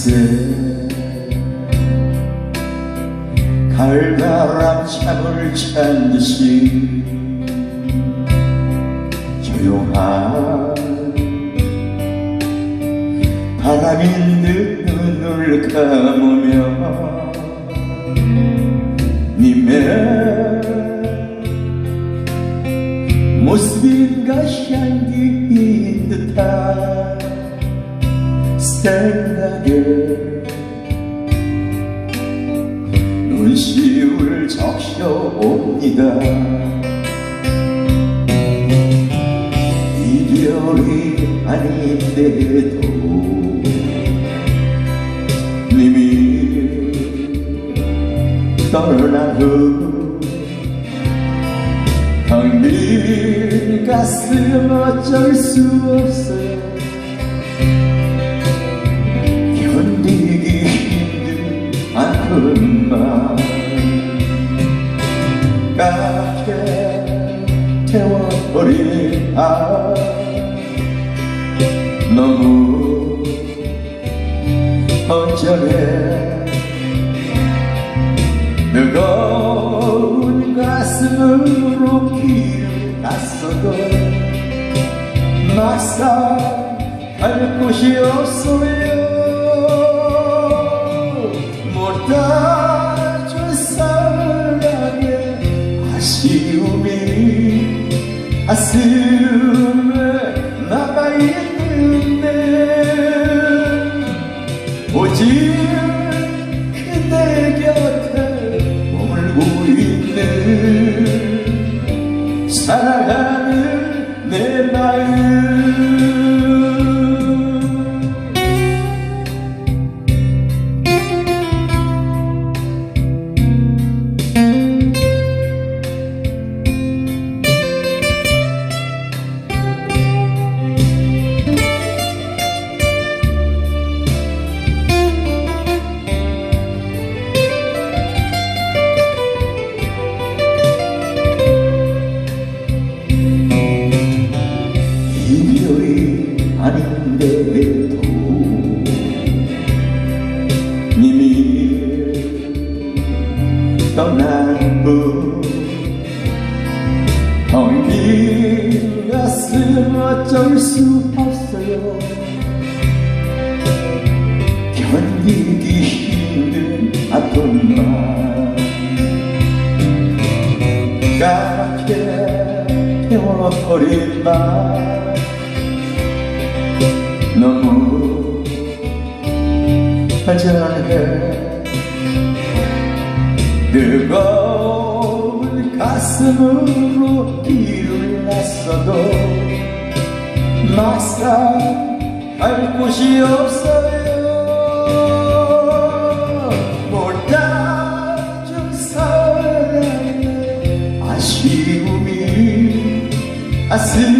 밤새 달바람 잠을 잔 듯이 조용한 바람이 눈을 감으며 님의 모습인가 향기인 듯한 생각에 눈시울 적셔옵니다. 이별이 아닌데도 님이 떠난 후 텅빈 가슴 어쩔 수 없어 태워버린 아 너무 언짢게 뜨거운 가슴으로 길을 갔어도 막상 갈 곳이 없어요. 못따 오직 그대 곁에 머물고 있는 사랑 아닌데도 님이 떠난 후 텅빈 가슴 어쩔 수 없어요. 견디기 힘든 아픔만 까맣게 태워버린 밤 너무 아잔해. 뜨거운 가슴으로 이를 났어도 막상 할 곳이 없어요. 몰라 좀 사랑해 아쉬움이 아슬